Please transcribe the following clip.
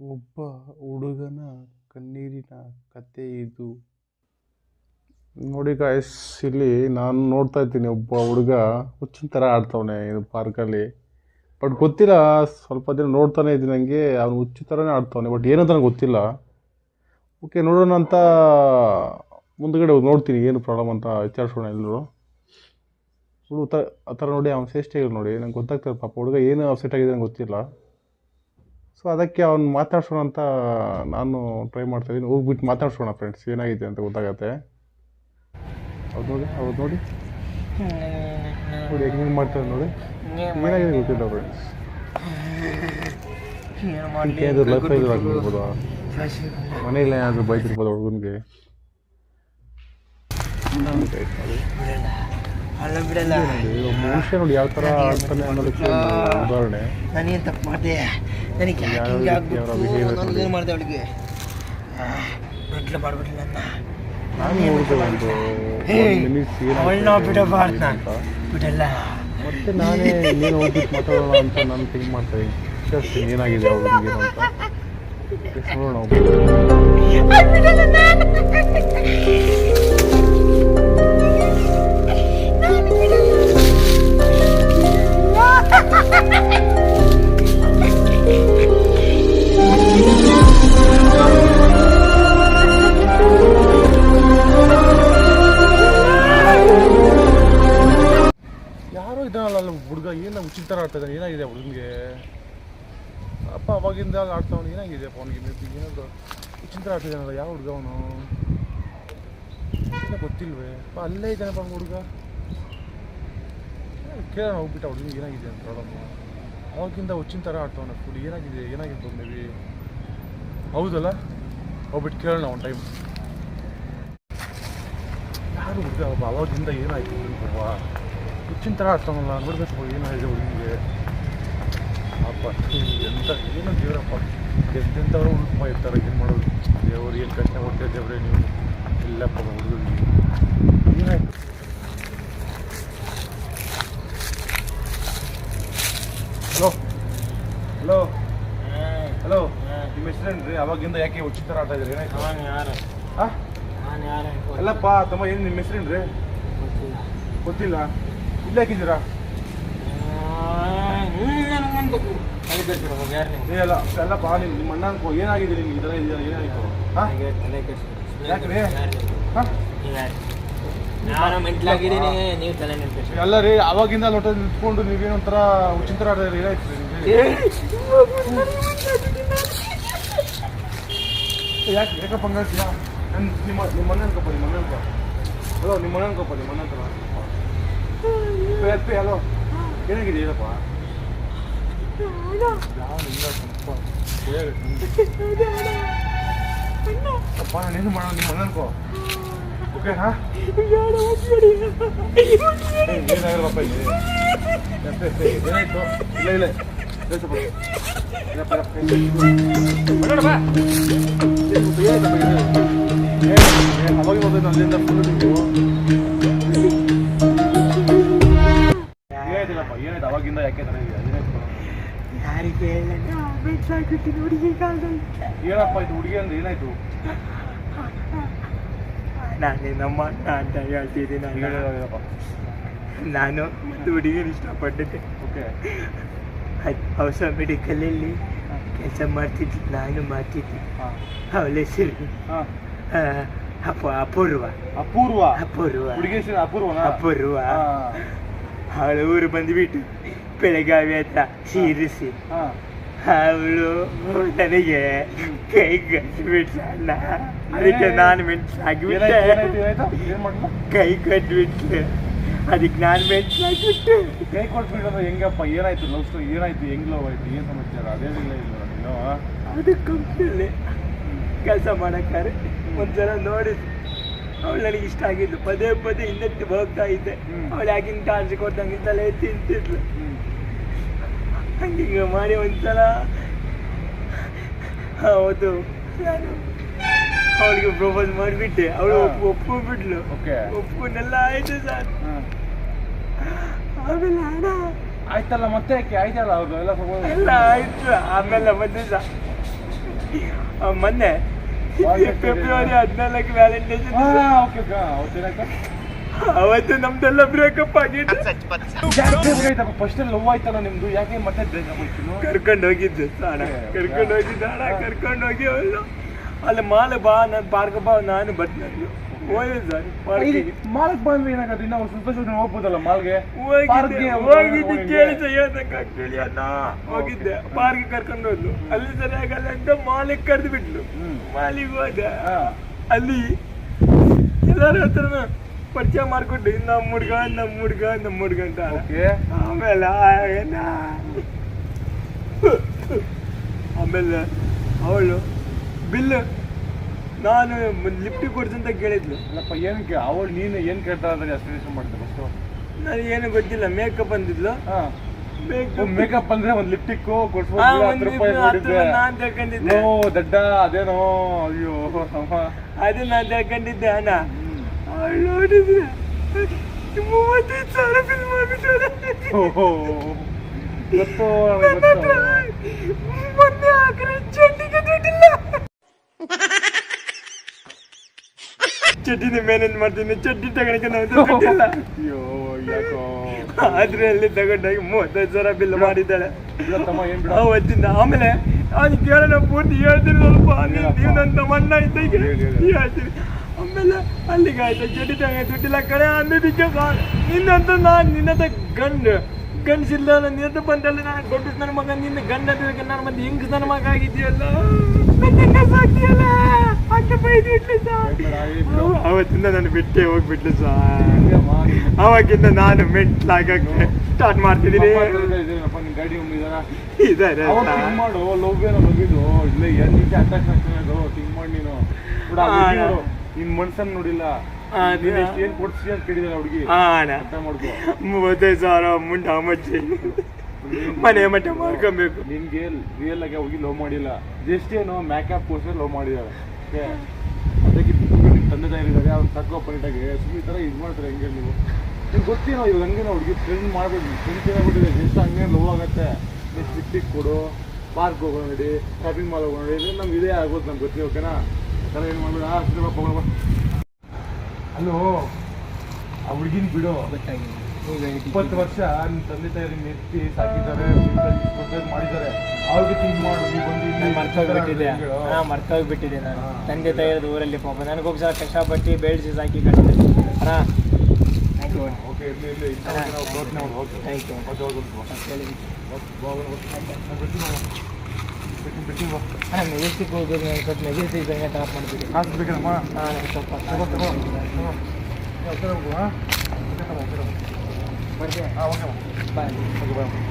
ಒಬ್ಬ ಹುಡುಗನ ಕಣ್ಣೀರಿನ ಕತೆ ಇದು. ನೋಡಿ ಗಾಯ್ಸ್ ಇಲ್ಲಿ ನಾನು ನೋಡ್ತಾ ಇದ್ದೀನಿ ಒಬ್ಬ ಹುಡುಗ ಹುಚ್ಚಿನ ಥರ ಆಡ್ತವನೆ ಇದು ಪಾರ್ಕಲ್ಲಿ ಬಟ್ ಗೊತ್ತಿಲ್ಲ, ಸ್ವಲ್ಪ ದಿನ ನೋಡ್ತಾನೆ ಇದ್ದೀನಿ ನನಗೆ ಅವನು ಹುಚ್ಚು ಥರನೇ ಆಡ್ತವನೆ ಬಟ್ ಏನಂತ ನನಗೆ ಗೊತ್ತಿಲ್ಲ. ಓಕೆ ನೋಡೋಣ ಅಂತ ಮುಂದಗಡೆ ನೋಡ್ತೀನಿ, ಏನು ಪ್ರಾಬ್ಲಮ್ ಅಂತ ವಿಚಾರಿಸೋಣ ಎಲ್ಲರೂ. ಹುಡುಗ ಆ ಥರ ನೋಡಿ, ಅವ್ನು ಸೇಷ್ಟೇ ನೋಡಿ, ನಂಗೆ ಗೊತ್ತಾಗ್ತದೆ ಪಾಪ, ಹುಡುಗ ಏನು ಅಪ್ಸೆಟ್ ಆಗಿದೆ ನಂಗೆ ಗೊತ್ತಿಲ್ಲ. ಸೊ ಅದಕ್ಕೆ ಅವ್ನು ಮಾತಾಡ್ಸೋಣ ಅಂತ ನಾನು ಟ್ರೈ ಮಾಡ್ತಾ ಇದ್ದೀನಿ. ಹೋಗ್ಬಿಟ್ಟು ಮಾತಾಡ್ಸೋಣ ಫ್ರೆಂಡ್ಸ್ ಏನಾಗಿದೆ ಅಂತ ಗೊತ್ತಾಗತ್ತೆ. ಹೌದು ನೋಡಿ ಹೌದು ನೋಡಿ. ನೋಡಿ ಹೆಂಗೆ ಮಾಡ್ತಾರೆ ನೋಡಿ. ಏನಾಗಿದೆ ಗೊತ್ತಿಲ್ಲ ಫ್ರೆಂಡ್ಸ್ ಏನಾದರೂ ಲೈಫ್ ಫೇಲ್ಯೂರ್ ಆಗಿರ್ಬೋದು ಮನೇಲಿ ಏನಾದರೂ ಬೈತಿರ್ಬೋದು ಹುಡುಗನಿಗೆ? ಅಲ್ಲ ಬಿಡಲ್ಲ ಮನುಷ್ಯ ನೋಡಿ ಯಾವ ಥರ ಆಡ್ತಾನೆ ಅನ್ನೋದಕ್ಕೆ ಒಂದು ಉದಾಹರಣೆ. ನಾನೇನು ತಪ್ಪು ಮಾಡಿದೆ? ನನಗೆ ಹಿಂಗೆ ಆಗ್ಬಿಟ್ಟು ಮಾಡಿದೆ ಅವಳಿಗೆ? ಮಾಡ್ಬಿಟ್ಟಿಲ್ಲ ಅಂತ. ಅವಳನ್ನ ಬಿಡಬಾರ್ದು ಬಿಡಲ್ಲ. ಮತ್ತೆ ನಾನೇ ನೀನು ಹೋಗ್ಬಿಟ್ಟು ಮಾತಾಡೋಣ ಅಂತ ನಾನು ಥಿಂಕ್ ಮಾಡ್ತಾ ಇದ್ದೀನಿ. ವಿಚಾರಿಸ್ತೀನಿ ಏನಾಗಿದೆ ಅವ್ರಿಗೆ ಅಂತ. ನೋಡೋಣ ಯಾರೋ ಇದ್ದಾನಲ್ಲ ಹುಡುಗ, ಏನು ಉಚಿತ ಥರ ಆಡ್ತಾ ಇದ್ದಾನೆ? ಏನಾಗಿದೆ ಹುಡುಗನಿಗೆ? ಅಪ್ಪ ಅವಾಗಿಂದ ಆಡ್ತಾವನು, ಏನಾಗಿದೆ ಅವನಿಗೆ ಏನಾದ್ರು ಉಚಿತ ಥರ ಆಡ್ತಿದ್ದಾನಲ್ಲ ಯಾವ ಹುಡುಗ ಅವನು? ಗೊತ್ತಿಲ್ವೇ? ಅಲ್ಲೇ ಇದ್ದಾನಪ್ಪ ಹುಡುಗ. ಕೇಳೋಣ ಹೋಗ್ಬಿಟ್ಟು ಅವ್ರಿಗೆ ಏನಾಗಿದೆ ಅಂತ ಪ್ರಾಬ್ಲಮ್ ಅವಾಗಿಂದ ಹುಚ್ಚಿನ ಥರ ಆಡ್ತಾವನ ಫುಲ್ ಏನಾಗಿದೆ? ಏನಾಗಿದೆ ಮೇ ಹೌದಲ್ಲ? ಹೋಗ್ಬಿಟ್ಟು ಕೇಳೋಣ ಒಂದು ಟೈಮ್ ಯಾರು ಹುಡುಗ? ಒಬ್ಬ ಅವಾಗಿಂದ ಏನಾಯ್ತು ಬರುವ ಹುಚ್ಚಿನ ಥರ ಆಡ್ತಾವಲ್ಲ ನೋಡಬೇಕು ಏನಾಗಿದೆ ಹುಡುಗಿಗೆ. ಅಪ್ಪ ಎಂತ, ಏನೋ ದೇವರಪ್ಪ. ಎಂತೆಂಥವ್ರು ಉಳ್ಪ ಇರ್ತಾರೆ, ಏನು ಮಾಡೋದು? ದೇವ್ರು ಏನು ಕಷ್ಟ ಕೊಡ್ತಾ ದೇವ್ರೆ ನೀವು? ಇಲ್ಲಪ್ಪ ಹುಡುಗರಿಗೆ ಏನಾಯ್ತು ಹಲೋ ಹಲೋ ಹಲೋ ನಿಮ್ಮ ಹೆಸರೇನ್ರಿ ಅವಾಗಿಂದ ಯಾಕೆ ಉಚಿತರ ಆಟ ಇದ್ರಿ ಏನಾಯ್ತು? ಯಾರು? ಹಾಂ ನಾನು ಯಾರು ಎಲ್ಲಪ್ಪ ತಮ್ಮ ಏನು ನಿಮ್ಮ ಹೆಸರೇನ್ರಿ? ಗೊತ್ತಿಲ್ಲ. ಇಲ್ಲ ಹಾಕಿದ್ದೀರಾ? ಏ ಅಲ್ಲ ಅಲ್ಲಪ್ಪ ನಿಮ್ಮ ನಿಮ್ಮ ಅಣ್ಣ ಅನ್ಕೋ ಏನಾಗಿದೆ ನಿಮ್ಗೆ? ಇದೆಲ್ಲ ಇದೆಯಲ್ಲ ಏನಾಯಿತು? ಹಾಂ ಯಾಕ್ರಿ? ನಾನು ಮೆಂಟ್ಲಾಗಿದ್ದೀನಿ ನೀವು ತಲೆ ನೆನ್ಪಿಸಿ ಅಲ್ಲ ರೀ ಅವಾಗಿಂದ ಲೋಟ ನಿಂತ್ಕೊಂಡು ನೀವೇನೊಂಥರ ಉಚಿತರ ಉಚಿತ ಆಟ ಏನಾಯ್ತು? ಯಾಕೆ, ಯಾಕಪ್ಪ ಹಂಗಾಗ್ತೀಯಾ ನನ್ನ ನಿಮ್ಮ ನಿಮ್ಮ ಅನ್ಕೋ ಹಲೋ, ನಿಮ್ಮ ಮನೆ ಅನ್ಕಪ್ಪ ನಿಮ್ಮ ಮನೆ ಎಪ್ಪಿ ಹಲೋ. ಏನಾಗಿದೆ, ಹೇಳಪ್ಪ? ಯಾವ? ಅಪ್ಪ ನಾನೇನು ಮಾಡೋಣ ನಿಮ್ಮ ಮನೆ ಅನ್ಕೋ ಓಕೆನಾ ಏನಾಗಲ್ಲಪ್ಪ ಇಲ್ಲಿ ಏನಾಯ್ತು? ಇಲ್ಲ ಇಲ್ಲ. ಬರೋಣ ಬಾ. ಯಾರಿಗೆ ಹೇಳ ಮೆಂಟ್ಲಾಗ್ಬಿಟ್ಟು ಹುಡುಗಿ ಕಾಲದಲ್ಲಿ ಏನಪ್ಪ ಇದು ಹುಡುಗಿ ಅಂದ್ರೆ ಏನಾಯ್ತು ನಾನೇ ನಮ್ಮ ಅಂತ ಹೇಳ್ತಿದ್ದೀನಿ ಹೇಳಪ್ಪ ನಾನು ಒಂದು ಹುಡುಗಿನ ಇಷ್ಟಪಟ್ಟಿದ್ದೆ. ಓಕೆ ಹೊಸ ಮೆಡಿಕಲಲ್ಲಿ ಕೆಲಸ ಮಾಡ್ತಿದ್ದೆ ನಾನು ಮಾಡ್ತಿದ್ದೆ. ಅವಳ ಹೆಸರು? ಹಾಂ. ಆ, ಅಪ ಅಪೂರ್ವ. ಅಪೂರ್ವ? ಅಪೂರ್ವ. ಅಪೂರ್ವ. ಹಾಂ. ಅವಳ ಊರು ಬಂದ್ಬಿಟ್ಟು ಬೆಳಗಾವಿ ಹತ್ರ ಸೀರಿಸಿ ಹಾಂ. ಅವಳು ನನಗೆ ಕೈ ಕಟ್ಬಿಟ್ಲ ಅದಕ್ಕೆ ನಾನು ಮೆಣಸಾಗ್ಬಿಟ್ಟೆ ಕೈ ಕಟ್ಬಿಟ್ಲೆ. ಅದಕ್ಕೆ ನಾನು ಮೆಣಸಾಗ್ಬಿಟ್ಟೆ ಕೈ ಕೊಟ್ಬಿಟ್ಟು ಹೆಂಗಪ್ಪ? ಏನಾಯ್ತು ಲವ್ ಸ್ಟೋರಿ? ಏನಾಯ್ತು? ಹೆಂಗ್ ಲವ್ ಆಯ್ತು? ಏನು ಸಮಸ್ಯೆ ಅದೇನಿಲ್ಲ ಇಲ್ಲ ಅದು ಕಂಪ್ನಿಯಲ್ಲಿ ಕೆಲಸ ಮಾಡಕ್ಕಾರೆ ಒಂದ್ಸಲ ನೋಡಿ. ಅವಳು ನನಗೆ ಇಷ್ಟ ಆಗಿದ್ದು ಪದೇ ಪದೇ ಹಿಂದಕ್ಕೆ ಹೋಗ್ತಾ ಇದ್ದೆ. ಅವಳು ಯಾಕಿನ ಕಾಳಜಿ ಕೊಟ್ಟಂಗೆ ತಲೆ ತಿಂತಿದ್ಲು. ಹಂಗೀಗ ಹಂಗೆ ಮಾಡಿ ಒಂದ್ಸಲ. ಹೌದು. ನಾನು ಅವಳಿಗೆ ಪ್ರಪೋಸ್ ಮಾಡಿಬಿಟ್ಟೆ. ಅವಳು. ಒಪ್ಪು ಬಿಡ್ಲು. ಓಕೆ. ಒಪ್ಪುನೆಲ್ಲ ಆಯ್ತು ಸರ್. ಆಮೇಲೆ ಹಣ. ಆಯ್ತಲ್ಲ ಮತ್ತೆ ಯಾಕೆ? ಆಯ್ತಲ್ಲ ಅವ್ರು ಎಲ್ಲ ಎಲ್ಲ ಆಯ್ತು. ಆಮೇಲೆ ಒಂದು ದಿವಸ ಆ, ಮೊನ್ನೆ ಫೆಬ್ರವರಿ ಹದಿನಾಲ್ಕು ವ್ಯಾಲೆಂಟೈನ್ಸ್ ಅವತ್ತು ನಮ್ದೆಲ್ಲ ಬ್ರೇಕಪ್ ಆಗಿತ್ತು? ಫಸ್ಟ್ ಲವ್ ಆಯ್ತಲ್ಲ ನಿಮ್ದು? ಯಾಕೆ ಮತ್ತೆ ಬ್ರೇಕಪ್ ಆಯ್ತು ಕರ್ಕೊಂಡು ಹೋಗಿದ್ದೆ ಅಣ್ಣ. ಕರ್ಕೊಂಡು ಹೋಗಿದ್ದ ಅಣ್ಣ. ಕರ್ಕೊಂಡು ಹೋಗಿ ಅವಳು. ಅಲ್ಲಿ ಮಾಲೆ ಬಾ ನಾನು ಪಾರ್ಕ ಬಾ ನಾನು. ಬರ್ತೀನಿ ಮಾಲ್ಗೆ ಬಂದ್ರೆ ಏನಾಗತ್ತೆ? ನಾವು ಒಂದು ಸಂತೋಷ ಹೋಗ್ಬೋದಲ್ಲ ಮಾಲ್ಗೆ? ಹೋಗಿದ್ದೆ ಕೇಳಿದ ಹೇಳ್ದಕ್ಕಾಗ್ತಿಲ್ಲ ಅಣ್ಣ. ಹೋಗಿದ್ದೆ ಪಾರ್ಕ್ ಕರ್ಕೊಂಡು ಹೋದ್ಲು. ಅಲ್ಲಿ ಸರಿಯಾಗಲ್ಲ ಅಂತ ಮಾಲಿಗೆ ಕರೆದು ಬಿಟ್ಲು. ಮಾಲಿಗೆ ಹೋದೆ. ಅಲ್ಲಿ ಎಲ್ಲರ ಹತ್ರನೂ ಪರಿಚಯ ಮಾಡ್ಕೊಂಡು ನಮ್ಮ ಹುಡ್ಗ ನಮ್ಮ ಹುಡ್ಗ ನಮ್ಮ ಹುಡ್ಗ ಅಂತ. ಆಮೇಲೆ ಏನ? ಆಮೇಲೆ ಅವಳು ಬಿಲ್ ನಾನು ಲಿಫ್ಟಿಗೆ ಅಂತ ಕೇಳಿದ್ಲು. ಅಲ್ಲಪ್ಪ ಏನಕ್ಕೆ? ಅವಳು ನೀನು ಏನು ಕೇಳ್ತಾ ಇದ್ದಾರೆ ಎಕ್ಸ್ಪ್ಲನೇಷನ್ ಮಾಡಿದೆ ಫಸ್ಟು ನನಗೆ ಏನು ಗೊತ್ತಿಲ್ಲ ಮೇಕಪ್ ಅಂದಿದ್ಲು ಮೇಕಪ್ ಅಂದ್ರೆ ಒಂದು ಲಿಪ್ಟಿಕ್ ಕೊಡ್ಸ್ಬೋದು ಹಾ, ಹತ್ತು ಒಂದ್ ರೂಪಾಯಿ ಹತ್ತು ನೋಡಿದ್ದೆ ರೂಪಾಯಿ ನಾನ್ ತಕೊಂಡಿದ್ದೆ ಓ ದಡ್ಡ ಅದೇನೋ? ಅಯ್ಯೋ. ಅದು ನಾನು ತಿಳ್ಕೊಂಡಿದ್ದೆ ಅಣ್ಣ. ನೋಡಿದ್ರೆ ಮೂವತ್ತೈದು ಸಾವಿರ ಬಿಲ್. ಓಹೋ. ಗೊತ್ತು. ಮೊನ್ನೆ ಚಡ್ಡಿಗೆ ದುಡ್ಡಿಲ್ಲ ಚಡ್ಡಿನ ಮೇನೇನ್ ಮಾಡ್ತೀನಿ? ಚಡ್ಡಿ ತಗೊಳಕ್ಕೆ ನಾವು ದುಡ್ಡಿಲ್ಲ ಅಯ್ಯೋ ಯಾಕೋ. ಆದ್ರೆ ಅಲ್ಲಿ ತಗೊಂಡಾಗಿ ಮೂವತ್ತೈದು ಸಾವಿರ ಬಿಲ್ ಮಾಡಿದ್ದಾಳೆ ಅವತ್ತಿಂದ ಆಮೇಲೆ ಅದು ಕೇಳೋಣ ಪೂರ್ತಿ ಹೇಳ್ತೀನಿ ಸ್ವಲ್ಪ. ನೀವು ಮಣ್ಣ ನನ್ನ ತಮ್ಮಣ್ಣ ಇದ್ದಾಗ. ಹೇಳ್ತೀನಿ. ಆಮೇಲೆ ಅಲ್ಲಿಗೆ ಆಯ್ತು. ಚಡ್ಡಿ ತಗೊಂಡು ದುಡ್ಡಿಲ್ಲ ಕಡೆ ಅಂದಿದ್ದಕ್ಕೆ ನಿನ್ನಂತ ನಾನು ನಿನ್ನಂತ ಗಂಡು. ಗಂಡಸಿಲ್ಲ ನಿನ್ನಂತ ಬಂದಲ್ಲ ನಾನು ದೊಡ್ಡ ನನ್ನ ಮಗ ನಿನ್ನ ಗಂಡ ಅಂತ ನನ್ನ ಮಂದಿ ಹಿಂಗ್ ನನ್ನ ಮಗ ಆಗಿದೆಯಲ್ಲ ಅವತ್ತಿಂದ ನಾನು ಬಿಟ್ಟೆ ಹೋಗ್ಬಿಟ್ಲು ಸಾ. ಅವಾಗಿಂದ ನಾನು ಮೆಟ್ಲಾಗಕ್ಕೆ ಸ್ಟಾರ್ಟ್ ಮಾಡ್ತಿದ್ದೀನಿ. ನಿನ್ ಗಾಡಿ ಒಮ್ಮಿದಾರ ಇದಾರೆ ಮಾಡು ಇಲ್ಲ ಆಗ್ತದೆ ಥಿಂಕ್ ಮಾಡಿ ನೀನು. ನಿನ್ನ ನಿನ್ ನೋಡಿಲ್ಲ. ನೀನ್ ಏನ್ ಕೊಡ್ಸಿ ಅಂತ ಕೇಳಿದಾರೆ ಹುಡುಗಿ ಹಾಂ ಮೂವತ್ತೈದು ಸಾವಿರ ಮುಂಡ ಮಚ್ಚಿ ಮನೆ ಮಟ್ಟ ಮಾಡ್ಕೊಬೇಕು. ನಿಮ್ಗೆ ರಿಯಲ್ ಆಗಿ ಹೋಗಿ ಲವ್ ಮಾಡಿಲ್ಲ. ಜಸ್ಟ್ ಏನು ಮ್ಯಾಕಪ್ ಕೋರ್ಸ್ ಲವ್ ಮಾಡಿದ್ದಾರೆ. ಅದಕ್ಕೆ ತಂದೆ ತಾಯಿ ಇದ್ದಾರೆ ಅವ್ನು ತಕ್ಕೋ ಪನಿಟಾಗಿ ಸುಮ್ಮನೆ ಥರ ಇದು ಮಾಡ್ತಾರೆ ಹೆಂಗೆ ನೀವು? ನಿಮ್ಗೆ ಗೊತ್ತೇನೋ ಇವಾಗ ಹಂಗೆ ನಾವು ಹುಡುಗಿ ಫ್ರೆಂಡ್ ಮಾಡ್ಬೇಕು ಫ್ರೆಂಡ್ಸ್ ಏನಾಗ್ಬಿಟ್ಟಿದೆ ಜಸ್ಟ್ ಹಂಗೆ ಲವ್ ಆಗುತ್ತೆ. ನೀವು ಸಿಟ್ಟಿಗೆ ಕೊಡು. ಪಾರ್ಕ್ ಹೋಗೋಣ ನೋಡಿ. ಶಾಪಿಂಗ್ ಮಾಲ್ ಹೋಗೋಣ ನೋಡಿ. ನಮ್ಗೆ ಇದೇ ಆಗೋದು ನಮ್ಗೆ ಗೊತ್ತಿ ಓಕೆನಾ ಥರ ಏನು ಮಾಡ್ಬೋದು ಆ ಸಿನಿಮಾ ಹೋಗೋಣ ಅಲ್ಲೋ ಆ ಹುಡುಗಿನ ಬಿಡು. ಇಪ್ಪತ್ತು ವರ್ಷ ನಿಮ್ ತಂದೆ ತಾಯಿ ನೆತ್ತಿ ಸಾಕಿದ್ದಾರೆ ಮಾಡಿದ್ದಾರೆ. ಅವ್ರಿಗೆ ತಿಂಕ್ ಮಾಡು ನೀವು ಬಂದು ಇಲ್ಲಿ ಮರ್ತೋಗ್ಬಿಟ್ಟಿದೆ. ಹಾ ಮರ್ತೋಗ್ಬಿಟ್ಟಿದೆ ನಾನು. ತಂದೆ ತಾಯಿ ಊರಲ್ಲಿ ಪಾಪ. ನನಗೋಸ್ಕರ ಕಷ್ಟಪಟ್ಟು ಬೆಳೆಸಿ ಸಾಕಿ ಕಟ್ಟಿದೆ ಅಣ್ಣ ಓಕೆ ಇರಲಿ ಇರಲಿ. ಥ್ಯಾಂಕ್ ಯು ಮತ್ತೆ ಹೋಗ್ಬೇಕು ಬಿಟ್ಟು ಬಾ ಅಣ್ಣ ಮೆಜೆಸ್ಟಿಕ್ ಹೋಗ್ಬೇಕು ನಾನು ಸ್ವಲ್ಪ ಮೆಜೆಸ್ಟಿಕ್ ಬೇಗ ಟಾಪ್ ಮಾಡ್ಬಿಡಿ ಕಾಸು ಬೇಕೇನಮ್ಮ ಹಾಂ ನನಗೆ ಸ್ವಲ್ಪ ತಗೋ ತಗೋ ತಗೋ ಆ ಕಡೆ ಹೋಗು ಹಾಂ ಬರ್ತೀನಿ ಹಾಂ ಓಕೆ ಬಾಯ್ ಓಕೆ ಬಾಯ್